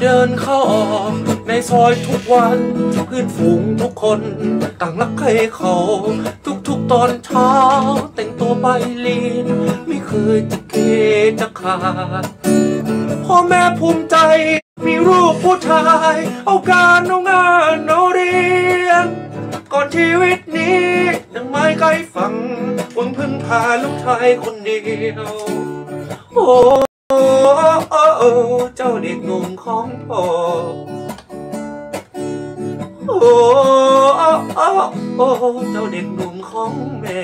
เดินเข้าออกในซอยทุกวันเพื่อนฝูงทุกคนต่างรักใครเขา ทุกๆตอนเช้า แต่งตัวไปเรียนไม่เคยจะเกจะขาดพ่อแม่ภูมิใจ มีรูปผู้ชาย เอาการเอางานเอาเรียน ก่อนชีวิตนี้ยังไม่ใกล้ฝังหวังพึ่งพาลูกชายคนเดียว โอ้ โอ้เจ้าเด็กหนุ่มของพ่อโอ้โอ้โอ้เจ้าเด็กหนุ่มของแม่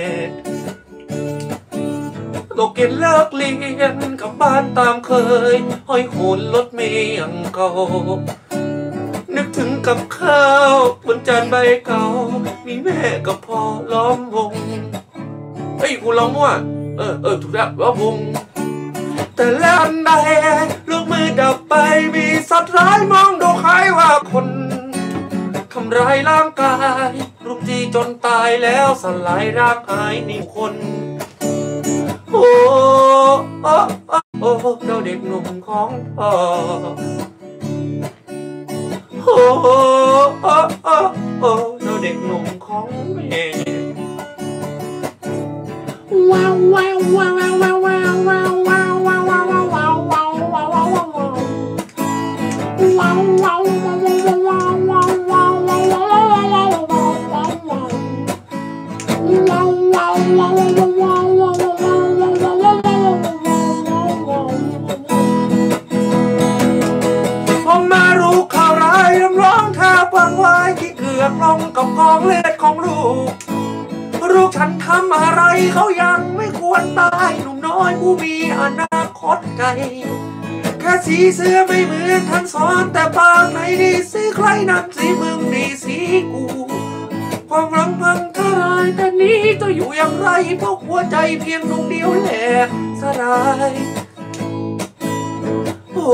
ตกเก็นเลิกเรียนกลับบ้านตามเคย ห้อยโหนรถเมียงเก่า นึกถึงกับข้าวบนจานใบเก่า มีแม่กับพ่อล้อมวงเฮ้ยกูร้องว่าเออเออถูกแล้วล้อมวง แต่แล้วใดลูกมือดับไปมีสัตว์ร้ายมองดูใครว่าคนทำร้ายร่างกายรุมจีจนตายแล้วสลายรักหายนิ่คนโอ้โอ้โอ้เจ้าเด็กหนุ่มของพ่อโอ้โอ้โอ้เจ้าเด็กหนุ่มของแม่ว้าวว้าว ลงกับกองเลือดของลูก ลูกฉันทำอะไรเขายังไม่ควรตายหนุ่มน้อยผู้มีอนาคตไกลแค่สีเสื้อไม่เหมือนท่านสอนแต่ปากไหนดีสีใครนั่นสีมึงนี่สีกูความรังพังทลายแต่นี้จะอยู่อย่างไรเพราะหัวใจเพียงดวงเดียวแหละสลายโอ้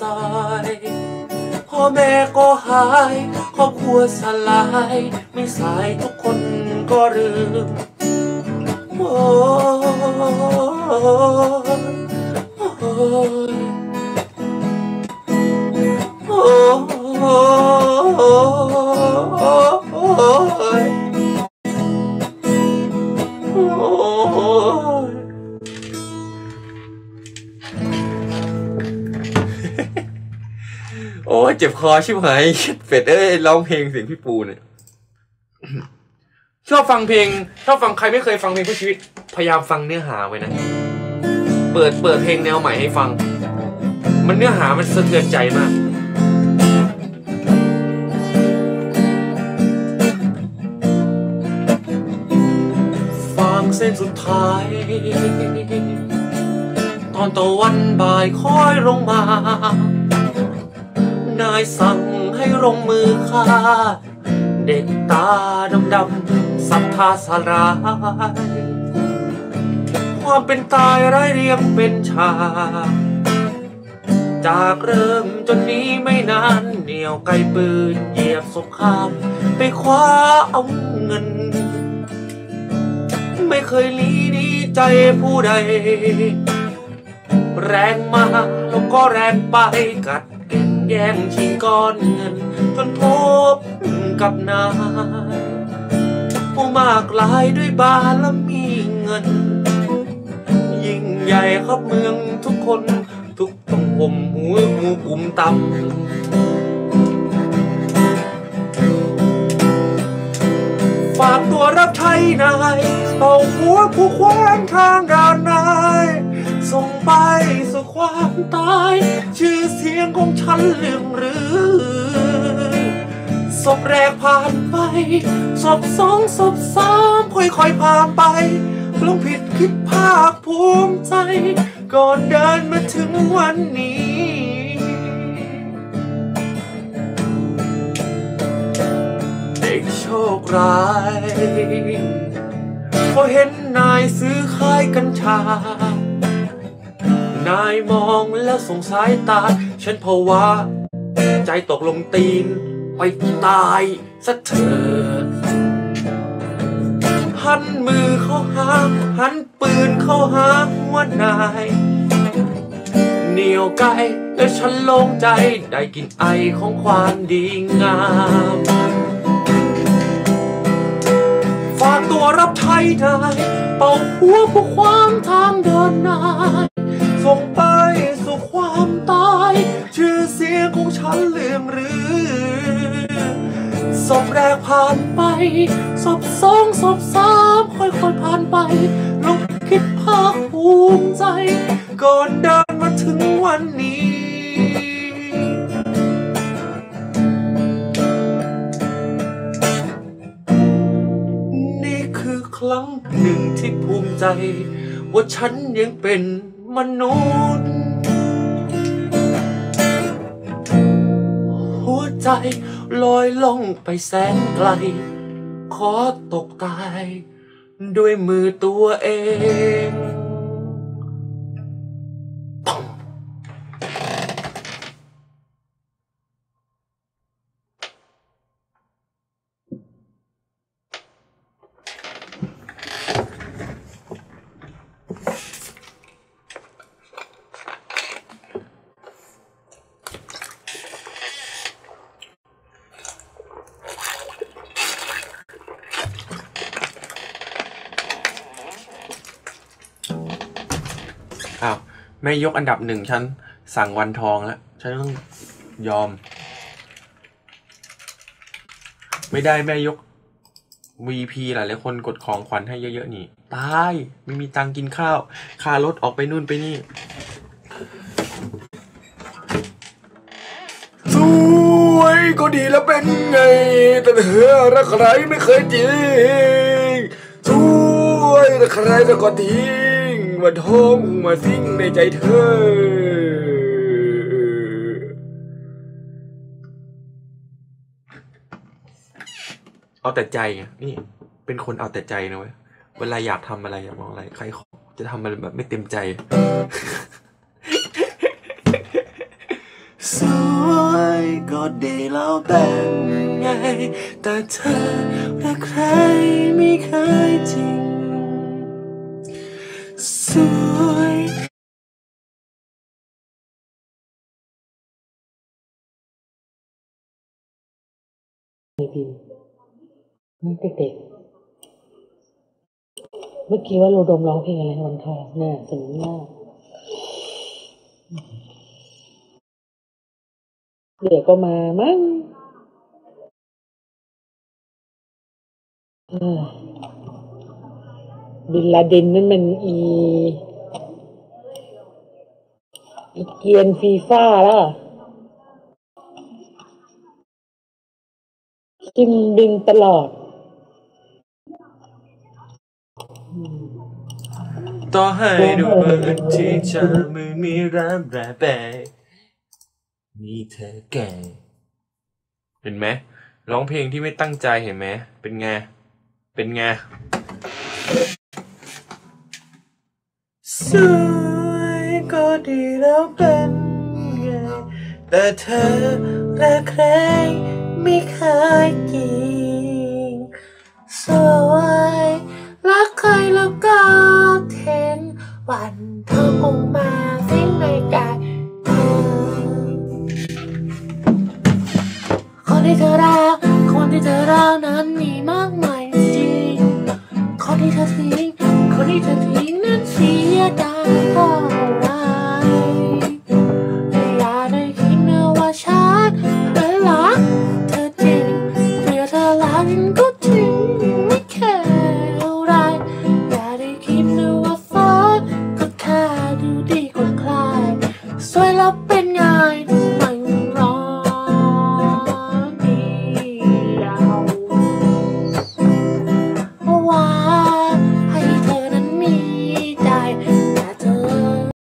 สายพ่อแม่ก็หายครอบครัวสลาย ไม่สายทุกคนก็ลืมโอ้โอ้ย โอ้เจ็บคอชิบหายเป็ดเอ้ยร้องเพลงเสียงพี่ปูเนี่ยชอบฟังเพลงชอบฟังใครไม่เคยฟังเพลงเพื่อชีวิต พยายามฟังเนื้อหาไว้นะ เปิดเปิดเพลงแนวใหม่ให้ฟัง มันเนื้อหามันสะเทือนใจมากฟังเส้นสุดท้าย ตอนตะวันบ่ายค่อยลงมา นายสั่งให้ลงมือฆ่า เด็กตาดำดำๆศรัทธาสลาย ความเป็นตายไร้ายเรียงเป็นชา จากเริ่มจนนี้ไม่นานเหนียวไกลปืนเหยียบสงครามไปคว้าเอาเงิน ไม่เคยลีนี้ใจผู้ใด แรงมาแล้วก็แรงไปกัด แย่งชิงก้อนเงินจนพบกับนายผู้มากลายด้วยบารมีเงิน ยิ่งใหญ่ครับเมืองทุกคน ทุกต้องผมหูหูปุ่มต่ำฝากตัวรับใช้นายเป่าหัวผู้ควานทางด้านนายส่งไปสู่ความตาย ชื่อเส ของฉันเลื่องรือศพแรกผ่านไปศพสองศพสามค่อยๆผ่านไปลงผิดคิดภาคภูมิใจ ก่อนเดินมาถึงวันนี้ เด็กโชคร้ายพอเห็นนายซื้อขายกัญชา นายมองแล้วสงสายตา ฉันเพราะว่าใจตกลงตีน ไปตายสักเถิดหันมือเข้าหา หันปืนเข้าหาหัวนายเหนียวไกลและฉันโล่งใจได้กินไอของความดีงามฝากตัวรับใช้ได้เป่าหัวผู้ขวางทางเดินนาย ส่งไปสู่ความตาย ชื่อเสียงของฉันลื่องรือศพแรกผ่านไปศพสองศพสามค่อยๆผ่านไปลงคิดภาคภูมิใจ ก่อนเดินมาถึงวันนี้นี่คือครั้งหนึ่งที่ภูมิใจ ว่าฉันยังเป็น มนุษย์ หัวใจลอยล่องไปแสนไกล ขอตกตาย ด้วยมือตัวเอง อ้าวแม่ยกอันดับหนึ่งฉันสั่งวันทองแล้วฉันต้องยอม ไม่ได้แม่ยก VP หลายๆคนกดของขวัญให้เยอะๆนี่ ตาย ไม่มีตังค์กินข้าวค่ารถออกไปนู่นไปนี่สวยก็ดีแล้วเป็นไง แต่เธอรักใครไม่เคยจริงสวยแต่ใครแล้วก็ทิ้ มาท้องมาสิ้งในใจเธอ เอาแต่ใจไงนี่ เป็นคนเอาแต่ใจนะเว้ยเวลาอยากทำอะไรอยากมองอะไร ใครขอจะทำอะไรแบบไม่เต็มใจสวยก็ดีแล้วเป็นไง แต่เธอรักใครไม่เคยจริง สวยในพิมพ์นี่เด็กๆ เมื่อกี้ว่าโรดมร้องเพลงอะไรวันทองเนี่ยสนุกมากเดี๋ยวก็มามั้ง บินลาเดนนั่นมันอีอีเกียนฟีฟ่าแล้วจิมบินตลอด ต่อให้ดูเปิดที่จะมือมีรักแรแปรมีเธอแก่ เห็นไหมร้องเพลงที่ไม่ตั้งใจเห็นไหมเป็นไง เป็นไง สวยก็ดีแล้วเป็นไง แต่เธอระใครไม่เคยจริงสวยรักใครแล้วก็เทนวันเธอคงมาสิ้งในกายคนที่เธอรักคนที่เธอรักนั้นมีมากมายจริงคนที่เธอทิ้ง